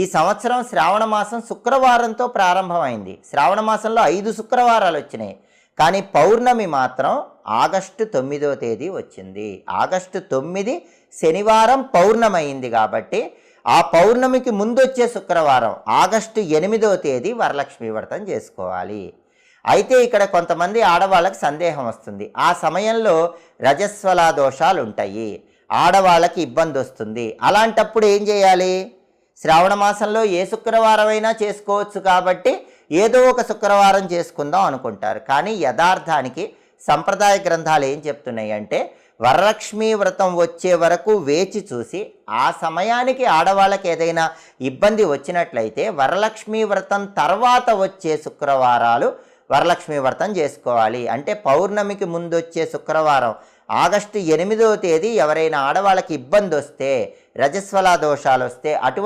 ఈ సంవత్సరం శ్రావణ మాసం శుక్రవారంతో ప్రారంభమైంది. శ్రావణ మాసంలో ఐదు శుక్రవారాలు వచ్చినాయి. కానీ పౌర్ణమి మాత్రం ఆగస్టు తొమ్మిదో తేదీ వచ్చింది. ఆగస్టు తొమ్మిది శనివారం పౌర్ణమి అయింది కాబట్టి ఆ పౌర్ణమికి ముందు వచ్చే శుక్రవారం ఆగస్టు ఎనిమిదో తేదీ వరలక్ష్మి వ్రతం చేసుకోవాలి. అయితే ఇక్కడ కొంతమంది ఆడవాళ్ళకి సందేహం వస్తుంది. ఆ సమయంలో రజస్వల దోషాలు ఉంటాయి ఆడవాళ్ళకి ఇబ్బంది వస్తుంది అలాంటప్పుడు ఏం చేయాలి? శ్రావణ మాసంలో ఏ శుక్రవారం అయినా చేసుకోవచ్చు కాబట్టి ఏదో ఒక శుక్రవారం చేసుకుందాం అనుకుంటారు. కానీ యథార్థానికి సంప్రదాయ గ్రంథాలు ఏం చెప్తున్నాయి అంటే వరలక్ష్మీ వ్రతం వచ్చే వరకు వేచి చూసి ఆ సమయానికి ఆడవాళ్ళకి ఏదైనా ఇబ్బంది వచ్చినట్లయితే వరలక్ష్మీ వ్రతం తర్వాత వచ్చే శుక్రవారాలు వరలక్ష్మి వ్రతం చేసుకోవాలి. అంటే పౌర్ణమికి ముందు వచ్చే శుక్రవారం ఆగస్టు ఎనిమిదవ తేదీ ఎవరైనా ఆడవాళ్ళకి ఇబ్బంది వస్తే రజస్వల దోషాలు వస్తే అటువంటి